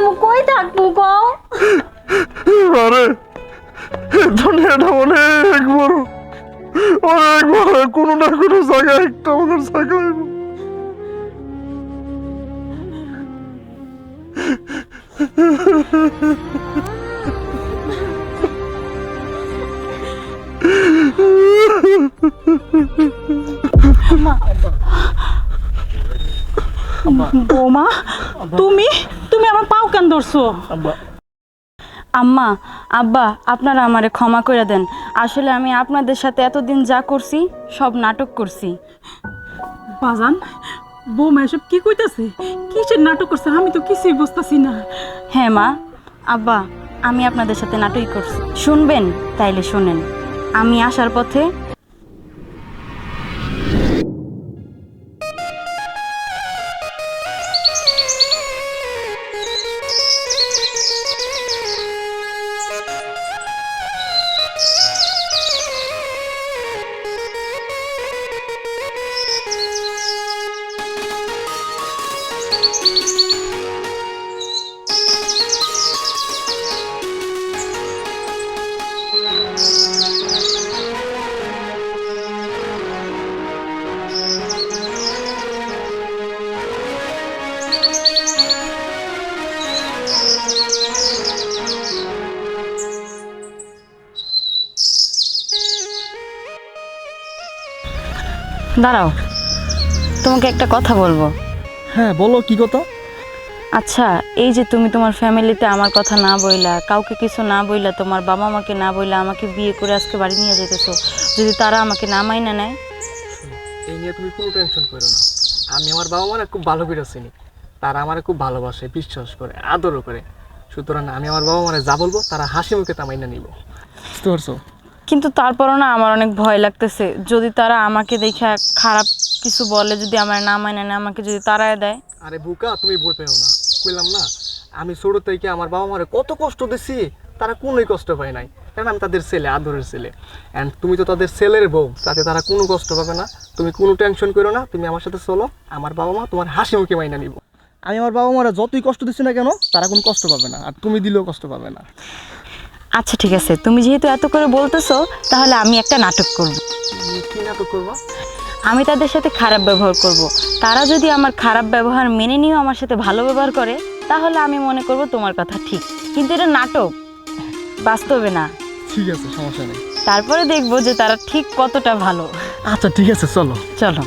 আমি কই থাকব কও? আরে দুনিয়াটা অনেক বড়। অনেক বড় কোনো না কোনো জায়গায় একটা আমাদের জায়গা বৌমা তুমি? তুমি আমার পাও কেন ধরছো? আম্মা আব্বা আপনারা আমারে ক্ষমা করে দেন। আসলে আমি আপনাদের সাথে এতদিন যা করছি সব নাটক করছি। বাজান বৌমা এসব কি কইতাছে? কিসের নাটক করছে আমি তো কিছুই বুঝতাছি না। হ্যাঁ মা আব্বা আমি আপনাদের সাথে নাটকই করছি। শুনবেন তাইলে শুনেন। আমি আসার পথে দাঁড়াও তোমাকে একটা কথা বলব। হ্যাঁ বলো কি কথা? আচ্ছা এই যে তুমি তোমার ফ্যামিলিতে আমার কথা না বইলা কাউকে কিছু না বইলা তোমার বাবা মাকে না বইলা আমাকে বিয়ে করে আজকে বাড়ি নিয়ে যেতেছো যদি তারা আমাকে না মাইনা নেয়? এই নিয়ে তুমি কোনো টেনশন করো না। আমি আমার বাবা মারা খুব ভালো করে চিনি। তারা আমার খুব ভালোবাসে বিশ্বাস করে আদরও করে। সুতরাং আমি আমার বাবা মারা যা বলব তারা হাসি মুখে তা মাইনা নিব। বুঝতে পারছ? কিন্তু তারপরও না আমার অনেক ভয় লাগতেছে। যদি তারা আমাকে দেখে খারাপ কিছু বলে যদি আমার না মাইনা নেয় আমাকে যদি তারাই দেয়। আরে বুকা তুমি ভয় পেও না। কইলাম না আমি ছোট থেকে আমার বাবা মারে কত কষ্ট দিছি তারা কোনোই কষ্ট পায় নাই। কারণ আমি তাদের ছেলে আদরের ছেলে। অ্যান্ড তুমি তো তাদের ছেলের বউ তাতে তারা কোনো কষ্ট পাবে না। তুমি কোনো টেনশন করো না তুমি আমার সাথে চলো আমার বাবা মা তোমার হাসি মুখে মাইনা নিব। আমি আমার বাবা মারা যতই কষ্ট দিচ্ছি না কেন তারা কোনো কষ্ট পাবে না আর তুমি দিলেও কষ্ট পাবে না। আচ্ছা ঠিক আছে। তুমি যেহেতু এত করে বলতেছো তাহলে আমি একটা নাটক করব। কি নাটক করবা? আমি তাদের সাথে খারাপ ব্যবহার করব। তারা যদি আমার খারাপ ব্যবহার মেনে নিয়েও আমার সাথে ভালো ব্যবহার করে তাহলে আমি মনে করব তোমার কথা ঠিক। কিন্তু এটা নাটক বাস্তবে না। ঠিক আছে সমস্যা নেই। তারপরে দেখব যে তারা ঠিক কতটা ভালো। আচ্ছা ঠিক আছে চলো। চলো।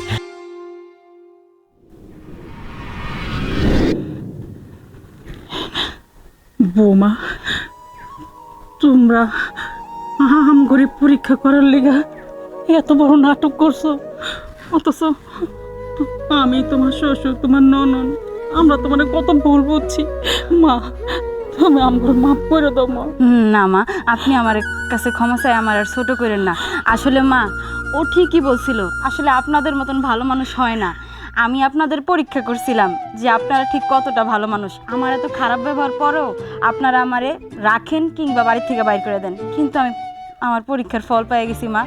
বৌমা তোমরা আম করে পরীক্ষা করার লেগা এত বড় নাটক করছ। অথচ আমি তোমার শ্বশুর, তোমার ননন। আমরা তোমার কত ভুল বুঝছি। মা, তুমি আমার মাফ করে দাও, মা। না, মা, আপনি আমার কাছে ক্ষমা চাই, আমার আর ছোট করেন না। আসলে, মা, ও ঠিকই বলছিল, আসলে আপনাদের মতন ভালো মানুষ হয় না। আমি আপনাদের পরীক্ষা করছিলাম যে আপনারা ঠিক কতটা ভালো মানুষ। আমার এত খারাপ ব্যবহার পরেও আপনারা আমারে রাখেন কিংবা বাড়ি থেকে বাইর করে দেন। কিন্তু আমি আমার পরীক্ষার ফল পেয়ে গেছি মা।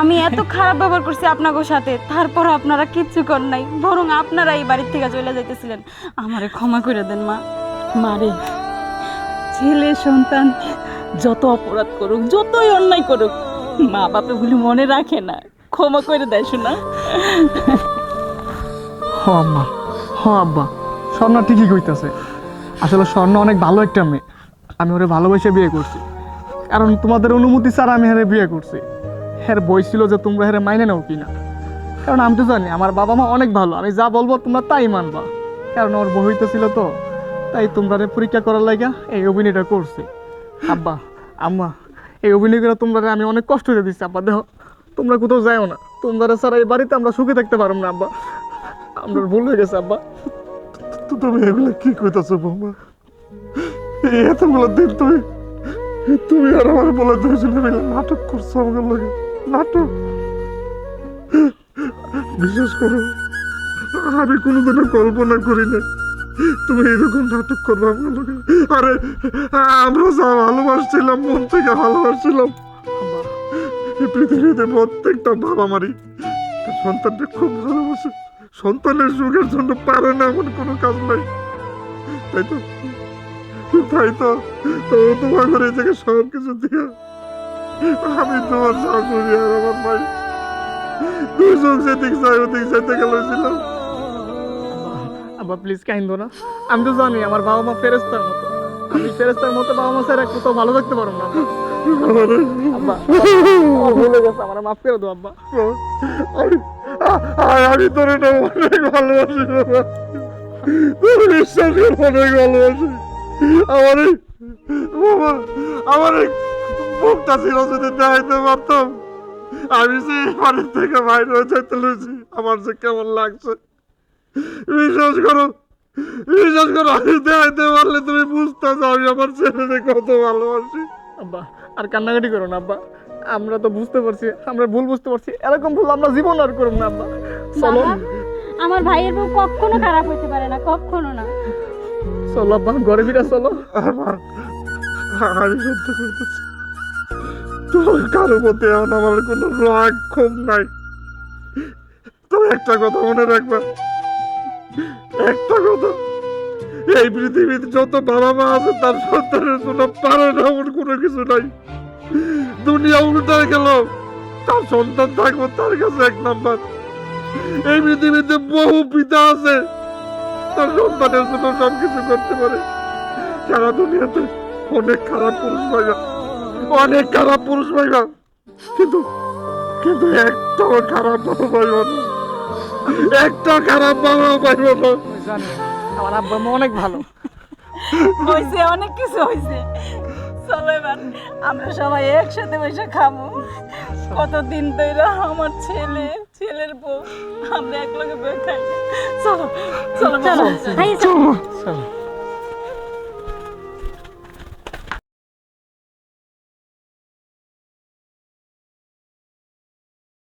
আমি এত খারাপ ব্যবহার করছি আপনাদের সাথে তারপর আপনারা কিচ্ছু করেন নাই বরং আপনারা এই বাড়ির থেকে চলে যাইতেছিলেন। আমারে ক্ষমা করে দেন মা। মারে ছেলে সন্তান যত অপরাধ করুক যতই অন্যায় করুক মা বাপেগুলি মনে রাখে না। ক্ষমা করে দেয় শোনা হ আম্মা। হ আব্বা। স্বর্ণ ঠিকই কইতাছে। আসলে স্বর্ণ অনেক ভালো একটা মেয়ে। আমি ওরে ভালোবেসে বিয়ে করছি। কারণ তোমাদের অনুমতি ছাড়া আমি হেরে বিয়ে করছি। হের বই ছিল যে তোমরা হেরে মাইনে নাও কিনা। কারণ আমি তো জানি, আমার বাবা মা অনেক ভালো, আমি যা বলব তোমরা তাই মানবা। কারণ ওর বই তো ছিল তো, তাই তোমরা পরীক্ষা করার লাগা এই অভিনয়টা করছি। আব্বা, আম্মা, এই অভিনয় করে তোমরা আমি অনেক কষ্ট দিয়ে দিচ্ছি আব্বা, দেখো, তোমরা কোথাও যাও না। তোমরা ছাড়া এই বাড়িতে আমরা সুখে থাকতে পারব না, আব্বা। আমরা ভুল হয়ে গেছে, আব্বা। তুমি এগুলো কি কইতাছো বৌমা? এতগুলো দিন তুমি তুমি আর আমার বলে মিলে নাটক করছ আমার লাগে। নাটক? বিশেষ করো, আমি কোনোদিনও কল্পনা করি না তুমি এরকম নাটক করবে আমার লগে। আরে আমরা যা ভালোবাসছিলাম, মন থেকে ভালোবাসছিলাম। পৃথিবীতে প্রত্যেকটা বাবা মারি তার সন্তানকে খুব ভালোবাসে। সন্তানের সুখের জন্য পারে না এমন কোনো কাজ নাই। তাই তো? তাই তো তো তোমার ঘরে থেকে সব কিছু দিয়ে আমি তোমার শাশুড়ি আর আমার ভাই দুজন ওদিক আব্বা প্লিজ কাইন্দ না। আমি তো জানি আমার বাবা মা ফেরেস্তার মতো। আমি ফেরেস্তার মতো বাবা মা স্যার একটু তো ভালো থাকতে পারব না। আব্বা। আব্বা আমার ভুলে মাফ করে দাও আব্বা। আমি তোর এটা অনেক ভালোবাসি বাবা। তোর বিশ্বাস করে অনেক ভালোবাসি। আমার আমার বুকটা ছিল যদি দেখাইতে পারতাম আমি যে বাড়ির থেকে বাইরে হয়ে যেতে লুছি আমার যে কেমন লাগছে। বিশ্বাস করো বিশ্বাস করো আমি দেখাইতে পারলে তুমি বুঝতে আমি আমার ছেলেকে কত ভালোবাসি। আব্বা আর কান্নাকাটি করো না আব্বা। আমরা তো বুঝতে পারছি আমরা ভুল বুঝতে পারছি। এরকম ভুল আমরা জীবন আর করব না আব্বা। চলো। আমার ভাইয়ের বউ কখনো খারাপ হতে পারে না কখনো না। চলো আব্বা, ঘরে ফিরে চলো। আমার আমি সত্য করতেছি। তোমার কারও প্রতি এখন আমার কোনো রাগ ক্ষোভ নাই। তবে একটা কথা মনে রাখবা। একটা কথা, এই পৃথিবীতে যত বাবা মা আছে, তার সন্তানের জন্য পারে না এমন কোনো কিছু নাই। দুনিয়া উল্টায় গেল। তার সন্তান থাকব তার কাছে এক নাম্বার। এই পৃথিবীতে বহু পিতা আছে। তার সন্তানের জন্য সব কিছু করতে পারে। সারা দুনিয়াতে অনেক খারাপ পুরুষ পাইবা। অনেক খারাপ পুরুষ পাইবা। কিন্তু কিন্তু একটাও খারাপ বাবা পাইবা না। একটা খারাপ বাবা পাইবা না। জানি আমার আব্বা অনেক ভালো। হয়েছে অনেক কিছু হয়েছে চলো এবার আমরা সবাই একসাথে বসে খাব। কতদিন ধরে আমার ছেলে? ছেলের বউ। আমরা এক লগে বসে খাই। চলো চলো চলো। চলো। চলো।